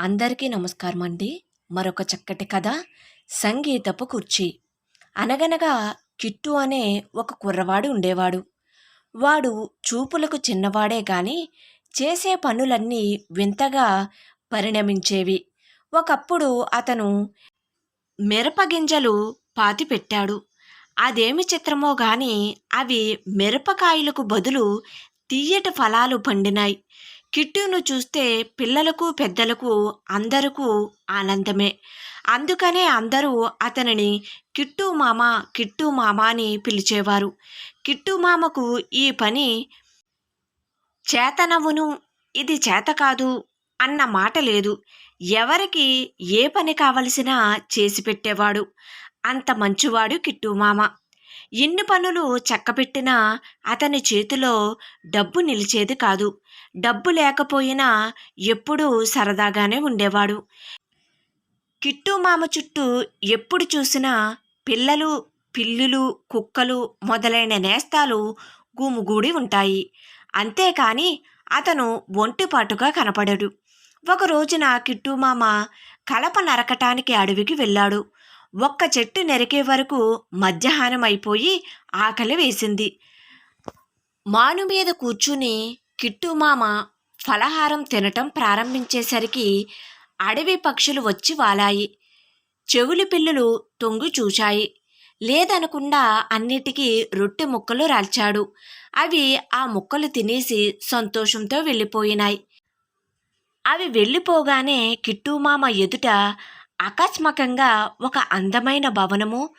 అందరికీ నమస్కారం అండి. మరొక చక్కటి కథ సంగీతపు కుర్చీ. అనగనగా కిట్టు అనే ఒక కుర్రవాడు ఉండేవాడు. వాడు చూపులకు చిన్నవాడే గాని చేసే పనులన్నీ వింతగా పరిణమించేవి. ఒకప్పుడు అతను మిరపగింజలు పాతి పెట్టాడు. అదేమి చిత్రమో గాని అవి మిరపకాయలకు బదులు తీయటి ఫలాలు పండినాయి. కిట్టును చూస్తే పిల్లలకు పెద్దలకు అందరకు ఆనందమే. అందుకనే అందరూ అతనిని కిట్టు మామ కిట్టు మామ అని పిలిచేవారు. కిట్టు మామకు ఈ పని చేతనవును ఇది చేత కాదు అన్న మాట లేదు. ఎవరికి ఏ పని కావలసినా చేసి పెట్టేవాడు. అంత మంచివాడు కిట్టు మామ. ఎన్ని పనులు చక్కబెట్టినా అతని చేతిలో డబ్బు నిలిచేది కాదు. డబ్బు లేకపోయినా ఎప్పుడూ సరదాగానే ఉండేవాడు. కిట్టు మామ చుట్టూ ఎప్పుడు చూసినా పిల్లలు పిల్లులు కుక్కలు మొదలైన నేస్తాలు గుమిగూడి ఉంటాయి. అంతేకాని అతను ఒంటిపాటుగా కనపడడు. ఒక రోజున కిట్టు మామ కలప నరకటానికి అడవికి వెళ్ళాడు. ఒక్క చెట్టు నరికే వరకు మధ్యాహ్నం అయిపోయి ఆకలి వేసింది. మాను మీద కూర్చుని కిట్టు మామ ఫలహారం తినటం ప్రారంభించేసరికి అడవి పక్షులు వచ్చి వాలాయి. చెవులి పిల్లులు తొంగి చూచాయి లేదనకుండా అన్నిటికీ రొట్టె ముక్కలు రాల్చాడు. అవి ఆ ముక్కలు తినేసి సంతోషంతో వెళ్ళిపోయినాయి. అవి వెళ్ళిపోగానే కిట్టుమామ ఎదుట ఆకస్మకంగా ఒక అందమైన భవనము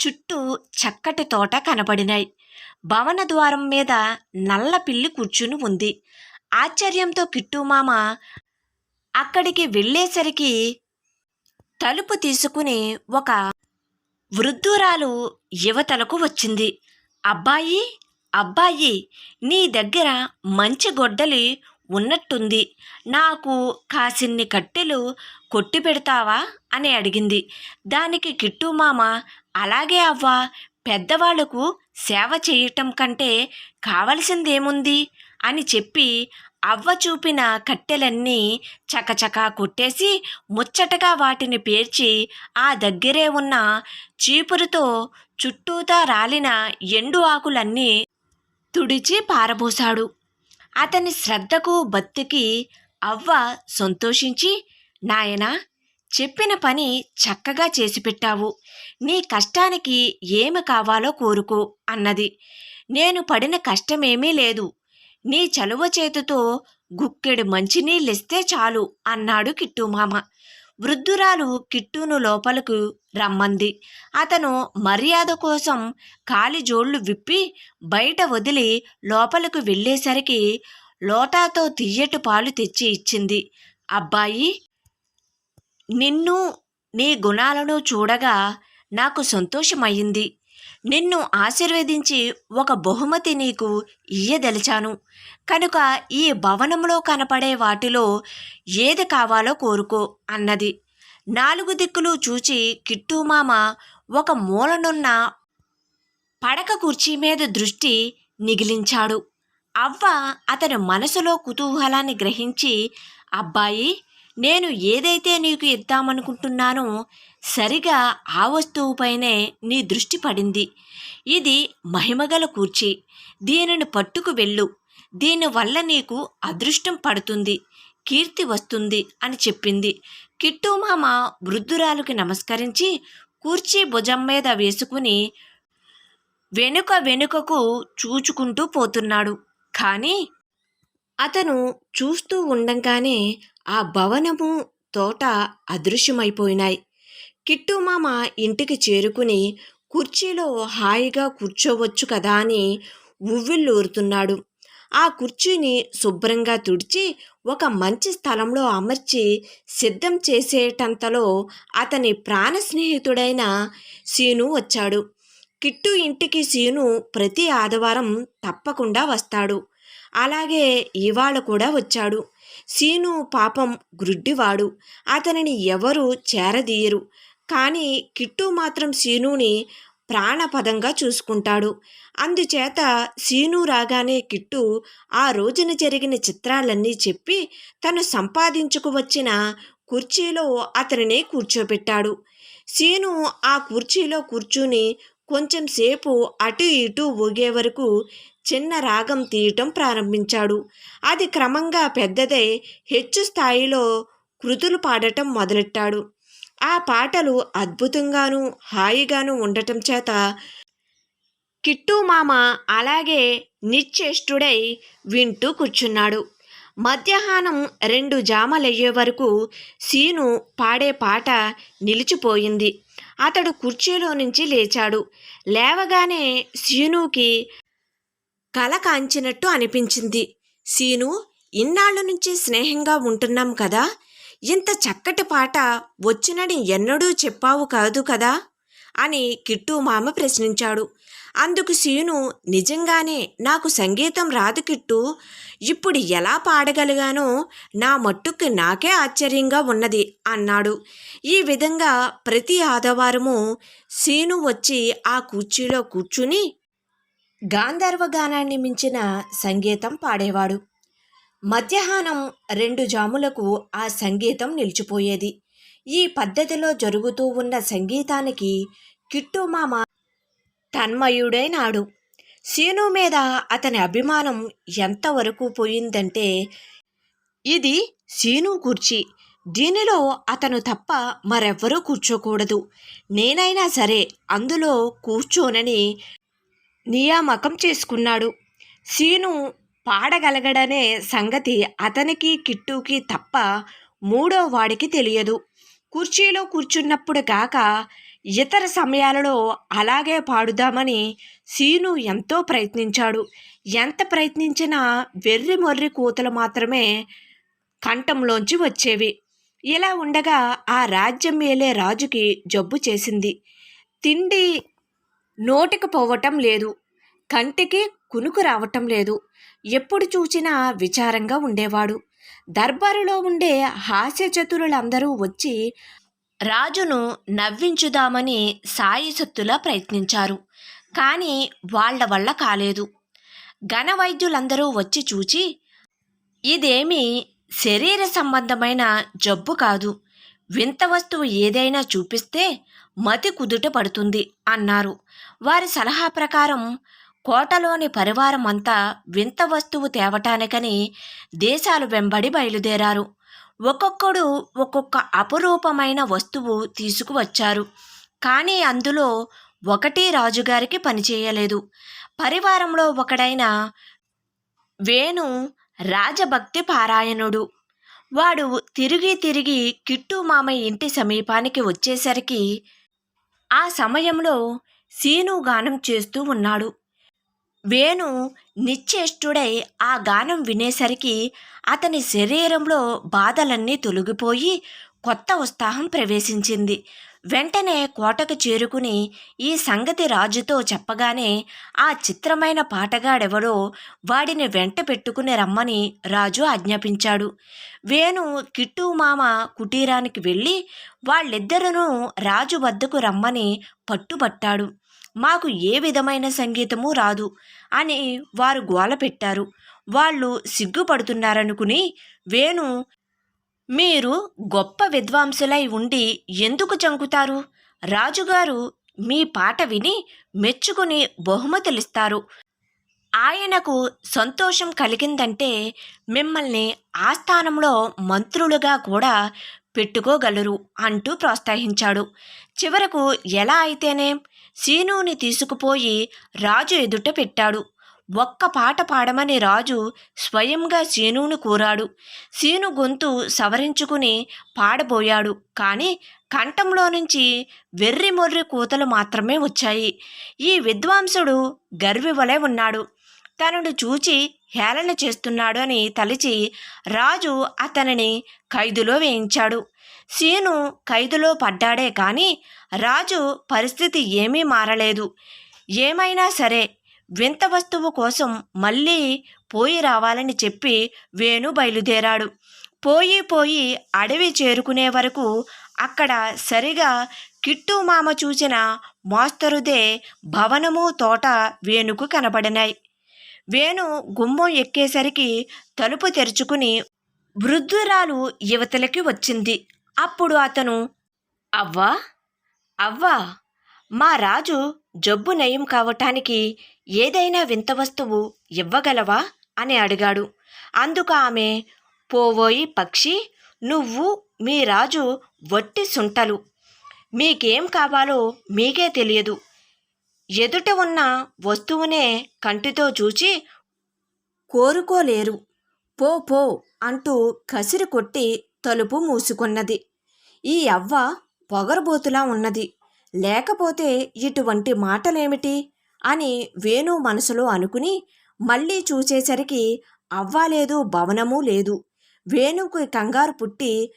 చుట్టూ చక్కటి తోట కనబడినాయి. భవన ద్వారం మీద నల్ల పిల్లి కూర్చుని ఉంది. ఆశ్చర్యంతో కిట్టుమామ అక్కడికి వెళ్ళేసరికి తలుపు తీసుకుని ఒక వృద్ధురాలు యువతలకు వచ్చింది. అబ్బాయి అబ్బాయి నీ దగ్గర మంచి గొడ్డలి ఉన్నట్టుంది. నాకు కాసిన్ని కట్టెలు కొట్టి పెడతావా అని అడిగింది. దానికి కిట్టు మామ అలాగే అవ్వా పెద్దవాళ్ళకు సేవ చేయటం కంటే కావలసిందేముంది? అని చెప్పి అవ్వ చూపిన కట్టెలన్నీ చకచకా కొట్టేసి ముచ్చటగా వాటిని పేర్చి ఆ దగ్గరే ఉన్న చీపురుతో చుట్టూతా రాలిన ఎండు ఆకులన్నీ తుడిచి పారబోసాడు అతని శ్రద్ధకు భక్తికి అవ్వ సంతోషించి నాయనా చెప్పిన పని చక్కగా చేసి పెట్టావు. నీ కష్టానికి ఏమి కావాలో కోరుకో అన్నది. నేను పడిన కష్టమేమీ లేదు. నీ చలువ చేతితో గుక్కెడు మంచినీళ్ళిస్తే చాలు అన్నాడు కిట్టుమామ. వృద్ధురాలు కిట్టును లోపలకు రమ్మంది. అతను మర్యాద కోసం కాలి జోళ్ళు విప్పి బయట వదిలి లోపలకు వెళ్ళేసరికి లోటాతో తియ్యటి పాలు తెచ్చి ఇచ్చింది. అబ్బాయి నిన్ను నీ గుణాలను చూడగా నాకు సంతోషమయ్యింది. నిన్ను ఆశీర్వదించి ఒక బహుమతి నీకు ఇయ్యదలిచాను. కనుక ఈ భవనంలో కనపడే వాటిలో ఏది కావాలో కోరుకో అన్నది. నాలుగు దిక్కులు చూచి కిట్టుమామ ఒక మూలనున్న పడక కుర్చీ మీద దృష్టి నిగిలించాడు. అవ్వ అతని మనసులో కుతూహలాన్ని గ్రహించి అబ్బాయి నేను ఏదైతే నీకు ఇద్దామనుకుంటున్నానో సరిగా ఆ వస్తువుపైనే నీ దృష్టి పడింది. ఇది మహిమగల కూర్చి. దీనిని పట్టుకు వెళ్ళు. దీనివల్ల నీకు అదృష్టం పడుతుంది. కీర్తి వస్తుంది అని చెప్పింది. కిట్టు మామ వృద్ధురాలుకి నమస్కరించి కూర్చీ భుజం మీద వేసుకుని వెనుక వెనుకకు చూచుకుంటూ పోతున్నాడు. కానీ అతను చూస్తూ ఉండంగానే ఆ భవనము తోట అదృశ్యమైపోయినాయి. కిట్టు మామ ఇంటికి చేరుకుని కుర్చీలో హాయిగా కూర్చోవచ్చు కదా అని ఉవ్విళ్ళూరుతున్నాడు. ఆ కుర్చీని శుభ్రంగా తుడిచి ఒక మంచి స్థలంలో అమర్చి సిద్ధం చేసేటంతలో అతని ప్రాణ స్నేహితుడైన సీను వచ్చాడు. కిట్టు ఇంటికి సీను ప్రతి ఆదివారం తప్పకుండా వస్తాడు. అలాగే ఇవాళ కూడా వచ్చాడు. సీను పాపం గ్రుడ్డివాడు అతనిని ఎవరు చేరదీయరు. కానీ కిట్టు మాత్రం సీనుని ప్రాణపదంగా చూసుకుంటాడు. అందుచేత సీను రాగానే కిట్టు ఆ రోజున జరిగిన చిత్రాలన్నీ చెప్పి తను సంపాదించుకు వచ్చిన కుర్చీలో అతనిని కూర్చోబెట్టాడు సీను ఆ కుర్చీలో కూర్చుని కొంచెం సేపు అటు ఇటు ఊగే వరకు చిన్న రాగం తీయటం ప్రారంభించాడు. అది క్రమంగా పెద్దదై హెచ్చు స్థాయిలో కృతులు పాడటం మొదలెట్టాడు. ఆ పాటలు అద్భుతంగాను హాయిగాను ఉండటం చేత కిట్టు మామ అలాగే నిశ్చేష్టుడై వింటూ కూర్చున్నాడు. మధ్యాహ్నం రెండు జామలయ్యే వరకు సీను పాడే పాట నిలిచిపోయింది. అతడు కుర్చీలో నుంచి లేచాడు. లేవగానే శీనుకి కల కాంచినట్టు అనిపించింది. శీను ఇన్నాళ్ళ నుంచి స్నేహంగా ఉంటున్నాం కదా. ఇంత చక్కటి పాట వచ్చినని ఎన్నడూ చెప్పావు కాదు కదా? అని కిట్టు మామ ప్రశ్నించాడు. అందుకు శీను నిజంగానే నాకు సంగీతం రాదు కిట్టు. ఇప్పుడు ఎలా పాడగలిగానో నా మట్టుకు నాకే ఆశ్చర్యంగా ఉన్నది అన్నాడు. ఈ విధంగా ప్రతి ఆదివారము శీను వచ్చి ఆ కుర్చీలో కూర్చుని గాంధర్వ గానాన్ని మించిన సంగీతం పాడేవాడు. మధ్యాహ్నం రెండు జాములకు ఆ సంగీతం నిలిచిపోయేది. ఈ పద్ధతిలో జరుగుతూ ఉన్న సంగీతానికి కిట్టు మామ తన్మయుడైనాడు. శీను మీద అతని అభిమానం ఎంతవరకు పోయిందంటే ఇది శీను కుర్చీ దీనిలో అతను తప్ప మరెవ్వరూ కూర్చోకూడదు. నేనైనా సరే అందులో కూర్చోనని నియామకం చేసుకున్నాడు. శీను పాడగలగడనే సంగతి అతనికి కిట్టుకి తప్ప మూడో వాడికి తెలియదు. కుర్చీలో కూర్చున్నప్పుడు కాక ఇతర సమయాలలో అలాగే పాడుదామని సీను ఎంతో ప్రయత్నించాడు. ఎంత ప్రయత్నించినా వెర్రి మొర్రి కూతలు మాత్రమే కంఠంలోంచి వచ్చేవి. ఇలా ఉండగా ఆ రాజ్యం మేలే రాజుకి జబ్బు చేసింది. తిండి నోటికి పోవటం లేదు. కంటికి కునుకు రావటం లేదు. ఎప్పుడు చూచినా విచారంగా ఉండేవాడు. దర్బారులో ఉండే హాస్య చతురులందరూ వచ్చి రాజును నవ్వించుదామని సాయిసత్తులా ప్రయత్నించారు. కానీ వాళ్ళ వల్ల కాలేదు. ఘన వైద్యులందరూ వచ్చి చూచి ఇదేమీ శరీర సంబంధమైన జబ్బు కాదు. వింత వస్తువు ఏదైనా చూపిస్తే మతి కుదుట పడుతుంది అన్నారు. వారి సలహా ప్రకారం కోటలోని పరివారం అంతా వింత వస్తువు తేవటానికని దేశాలు వెంబడి బయలుదేరారు. ఒక్కొక్కడు ఒక్కొక్క అపురూపమైన వస్తువు తీసుకువచ్చారు. కానీ అందులో ఒకటి రాజుగారికి పనిచేయలేదు పరివారంలో ఒకడైన వేణు రాజభక్తి పారాయణుడు. వాడు తిరిగి తిరిగి కిట్టు మామ ఇంటి సమీపానికి వచ్చేసరికి ఆ సమయంలో సీను గానం చేస్తూ ఉన్నాడు. వేణు నిశ్చేష్టుడై ఆ గానం వినేసరికి అతని శరీరంలో బాధలన్నీ తొలగిపోయి కొత్త ఉత్సాహం ప్రవేశించింది. వెంటనే కోటకు చేరుకుని ఈ సంగతి రాజుతో చెప్పగానే ఆ చిత్రమైన పాటగాడెవరో వాడిని వెంట పెట్టుకుని రమ్మని రాజు ఆజ్ఞాపించాడు. వేణు కిట్టు మామ కుటీరానికి వెళ్ళి వాళ్ళిద్దరూ రాజు వద్దకు రమ్మని పట్టుబట్టాడు. మాకు ఏ విధమైన సంగీతము రాదు అని వారు గోల పెట్టారు. వాళ్ళు సిగ్గుపడుతున్నారనుకుని వేణు మీరు గొప్ప విద్వాంసులై ఉండి ఎందుకు చంకుతారు? రాజుగారు మీ పాట విని మెచ్చుకుని బహుమతులిస్తారు. ఆయనకు సంతోషం కలిగిందంటే మిమ్మల్ని ఆస్థానంలో మంత్రులుగా కూడా పెట్టుకోగలరు అంటూ ప్రోత్సహించాడు. చివరకు ఎలా అయితేనే సీనుని తీసుకుపోయి రాజు ఎదుట పెట్టాడు. ఒక్క పాట పాడమని రాజు స్వయంగా సీనును కోరాడు. సీను గొంతు సవరించుకుని పాడబోయాడు. కానీ కంఠంలో నుంచి వెర్రి మొర్రి కూతలు మాత్రమే వచ్చాయి. ఈ విద్వాంసుడు గర్వివలే ఉన్నాడు. తనను చూచి హేళన చేస్తున్నాడు అని తలిచి రాజు అతనిని ఖైదులో వేయించాడు. సీను ఖైదులో పడ్డాడే కానీ రాజు పరిస్థితి ఏమీ మారలేదు. ఏమైనా సరే వింత వస్తువు కోసం మళ్ళీ పోయి రావాలని చెప్పి వేణు బయలుదేరాడు. పోయి పోయి అడవి చేరుకునే వరకు అక్కడ సరిగా కిట్టు మామ చూసిన మోస్తరుదే భవనము తోట వేణుకు కనబడినాయి. వేణు గుమ్మం ఎక్కేసరికి తలుపు తెరుచుకుని వృద్ధురాలు యువతలకి వచ్చింది. అప్పుడు అతను అవ్వా అవ్వా మా రాజు జబ్బు నయం కావటానికి ఏదైనా వింత వస్తువు ఇవ్వగలవా? అని అడిగాడు. అందుకు ఆమె పోవోయి పక్షి నువ్వు మీ రాజు వట్టి సుంటలు. మీకేం కావాలో మీకే తెలియదు. ఎదుట ఉన్న వస్తువునే కంటితో చూచి కోరుకోలేరు. పో పో అంటూ కసిరి కొట్టి తలుపు మూసుకున్నది. ఈ అవ్వ పొగరబోతులా ఉన్నది. లేకపోతే ఇటువంటి మాటలేమిటి? అని వేణు మనసులో అనుకుని మళ్ళీ చూసేసరికి అవ్వ లేదు భవనము లేదు. వేణుకు కంగారు పుట్టి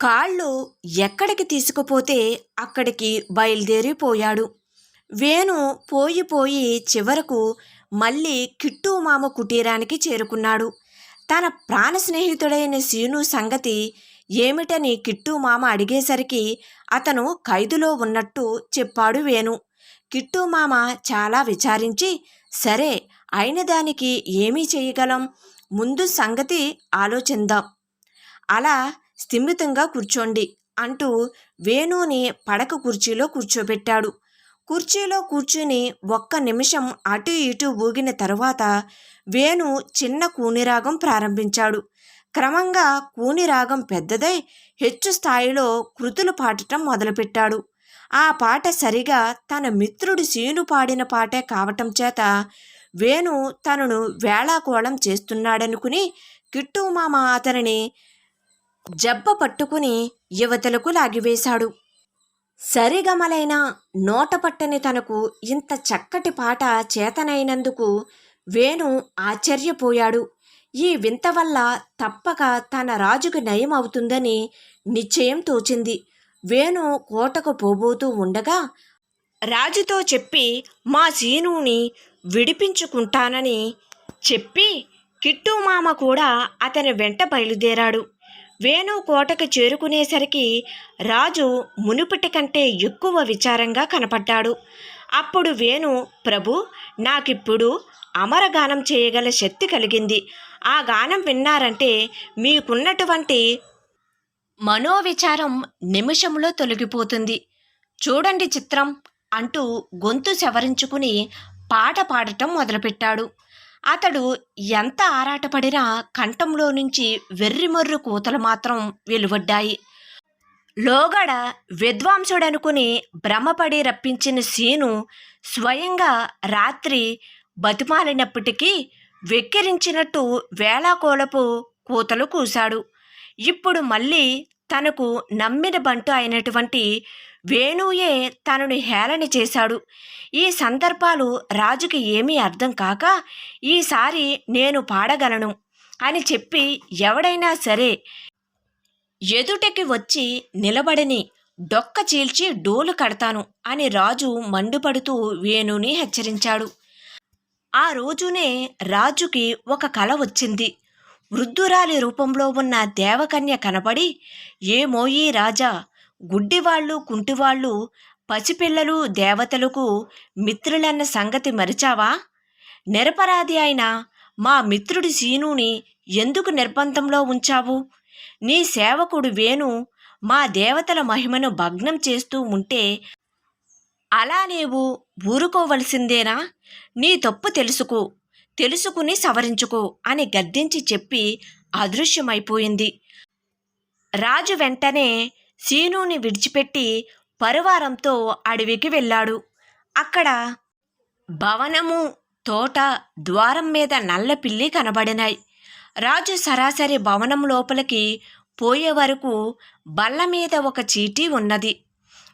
కాళ్ళు ఎక్కడికి తీసుకుపోతే అక్కడికి బయలుదేరిపోయాడు. వేణు పోయి పోయి చివరకు మళ్ళీ కిట్టు మామ కుటీరానికి చేరుకున్నాడు. తన ప్రాణ స్నేహితుడైన శీను సంగతి ఏమిటని కిట్టు మామ అడిగేసరికి అతను ఖైదులో ఉన్నట్టు చెప్పాడు వేణు. కిట్టు మామ చాలా విచారించి సరే అయిన దానికి ఏమీ చేయగలం? ముందు సంగతి ఆలోచిందాం అలా స్థిమితంగా కూర్చోండి అంటూ వేణుని పడక కుర్చీలో కూర్చోబెట్టాడు. కుర్చీలో కూర్చుని ఒక్క నిమిషం అటు ఇటు ఊగిన తరువాత వేణు చిన్న కూనిరాగం ప్రారంభించాడు. క్రమంగా కూనిరాగం పెద్దదై హెచ్చు స్థాయిలో కృతులు పాడటం మొదలుపెట్టాడు. ఆ పాట సరిగా తన మిత్రుడు సీను పాడిన పాటే కావటం చేత వేణు తనను వేళాకోళం చేస్తున్నాడనుకుని కిట్టు మామ అతనిని జబ్బ పట్టుకుని యువతలకు లాగివేశాడు. సరిగమలైన నోట పట్టని తనకు ఇంత చక్కటి పాట చేతనైనందుకు వేణు ఆశ్చర్యపోయాడు. ఈ వింత వల్ల తప్పక తన రాజుకు నయం అవుతుందని నిశ్చయం తోచింది. వేణు కోటకు పోబోతూ ఉండగా రాజుతో చెప్పి మా సీనుని విడిపించుకుంటానని చెప్పి కిట్టు మామ కూడా అతని వెంట బయలుదేరాడు. వేణు కోటకు చేరుకునేసరికి రాజు మునుపటి కంటే ఎక్కువ విచారంగా కనపడ్డాడు. అప్పుడు వేణు ప్రభు నాకిప్పుడు అమరగానం చేయగల శక్తి కలిగింది. ఆ గానం విన్నారంటే మీకున్నటువంటి మనోవిచారం నిమిషంలో తొలగిపోతుంది. చూడండి చిత్రం అంటూ గొంతు సవరించుకుని పాట పాడటం మొదలుపెట్టాడు. అతడు ఎంత ఆరాటపడినా కంఠంలో నుంచి వెర్రిమొర్రు కూతలు మాత్రం వెలువడ్డాయి. లోగడ విద్వాంసుడనుకుని భ్రమపడి రప్పించిన సీను స్వయంగా రాత్రి బతిమాలినప్పటికీ వెక్కిరించినట్టు వేళాకోలపు కూతలు కూశాడు. ఇప్పుడు మళ్ళీ తనకు నమ్మిన బంటు అయినటువంటి వేణుయే తనను హేళన చేశాడు. ఈ సందర్భాలు రాజుకి ఏమీ అర్థం కాక ఈసారి నేను పాడగలను అని చెప్పి ఎవడైనా సరే ఎదుటికి వచ్చి నిలబడని డొక్క చీల్చి డోలు కడతాను అని రాజు మండుపడుతూ వేణుని హెచ్చరించాడు. ఆ రోజునే రాజుకి ఒక కల వచ్చింది. వృద్ధురాలి రూపంలో ఉన్న దేవకన్య కనపడి ఏమోయీ రాజా గుడ్డివాళ్ళు కుంటివాళ్ళు పసిపిల్లలు దేవతలకు మిత్రులన్న సంగతి మరిచావా? నిరపరాధి అయిన మా మిత్రుడి సీనుని ఎందుకు నిర్బంధంలో ఉంచావు? నీ సేవకుడు వేణు మా దేవతల మహిమను భగ్నం చేస్తూ ఉంటే అలా నీవు ఊరుకోవలసిందేనా? నీ తప్పు తెలుసుకో తెలుసుకుని సవరించుకో అని గద్దించి చెప్పి అదృశ్యమైపోయింది. రాజు వెంటనే సీనుని విడిచిపెట్టి పరివారంతో అడవికి వెళ్ళాడు. అక్కడ భవనము తోట ద్వారం మీద నల్ల పిల్లి కనబడినాయి. రాజు సరాసరి భవనం లోపలికి పోయే వరకు బల్ల మీద ఒక చీటీ ఉన్నది.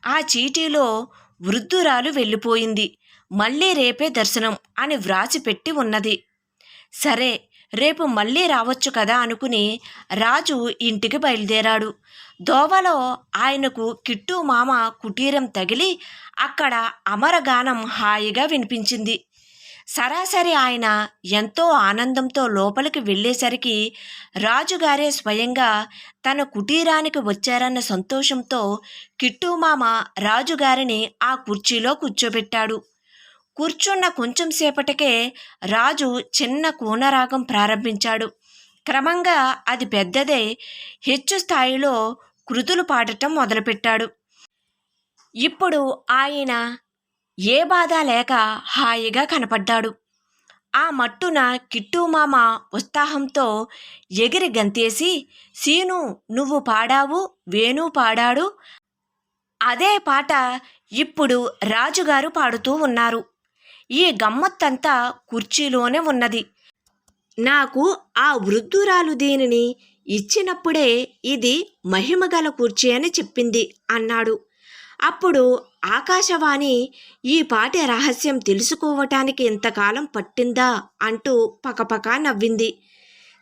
ఆ చీటీలో వృద్ధురాలు వెళ్ళిపోయింది. మళ్ళీ రేపే దర్శనం అని వ్రాసి పెట్టి ఉన్నది. సరే రేపు మళ్ళీ రావచ్చు కదా అనుకుని రాజు ఇంటికి బయలుదేరాడు. దోవలో ఆయనకు కిట్టు మామ కుటీరం తగిలి అక్కడ అమరగానం హాయిగా వినిపించింది. సరాసరి ఆయన ఎంతో ఆనందంతో లోపలికి వెళ్ళేసరికి రాజుగారే స్వయంగా తన కుటీరానికి వచ్చారన్న సంతోషంతో కిట్టు మామ రాజుగారిని ఆ కుర్చీలో కూర్చోబెట్టాడు. కూర్చున్న కొంచెం సేపటికే రాజు చిన్న కూనరాగం ప్రారంభించాడు. క్రమంగా అది పెద్దదే హెచ్చు స్థాయిలో కృతులు పాడటం మొదలుపెట్టాడు. ఇప్పుడు ఆయన ఏ బాధ లేక హాయిగా కనపడ్డాడు. ఆ మట్టున కిట్టు మామ ఉత్సాహంతో ఎగిరి గంతేసి సీను నువ్వు పాడావు వేణు పాడాడు. అదే పాట ఇప్పుడు రాజుగారు పాడుతూ ఉన్నారు. ఈ గమ్మత్తంతా కుర్చీలోనే ఉన్నది. నాకు ఆ వృద్ధురాలు దీనిని ఇచ్చినప్పుడే ఇది మహిమగల కుర్చీ అని చెప్పింది అన్నాడు. అప్పుడు ఆకాశవాణి ఈ పాట రహస్యం తెలుసుకోవటానికి ఇంతకాలం పట్టిందా అంటూ పకపకా నవ్వింది.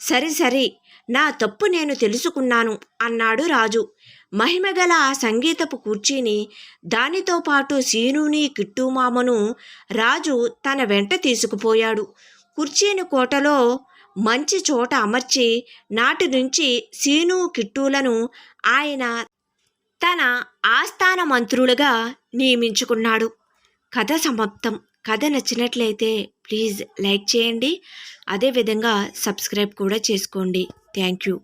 సరి సరి నా తప్పు నేను తెలుసుకున్నాను అన్నాడు రాజు. మహిమగల ఆ సంగీతపు కుర్చీని దానితో పాటు సీనుని కిట్టుమామను రాజు తన వెంట తీసుకుపోయాడు. కుర్చీని కోటలో మంచి చోట అమర్చి నాటి నుంచి సీను కిట్టులను ఆయన తన ఆస్థాన మంత్రులుగా నియమించుకున్నాడు. కథ సమాప్తం. కథ నచ్చినట్లయితే ప్లీజ్ లైక్ చేయండి. అదేవిధంగా సబ్స్క్రైబ్ కూడా చేసుకోండి. Thank you.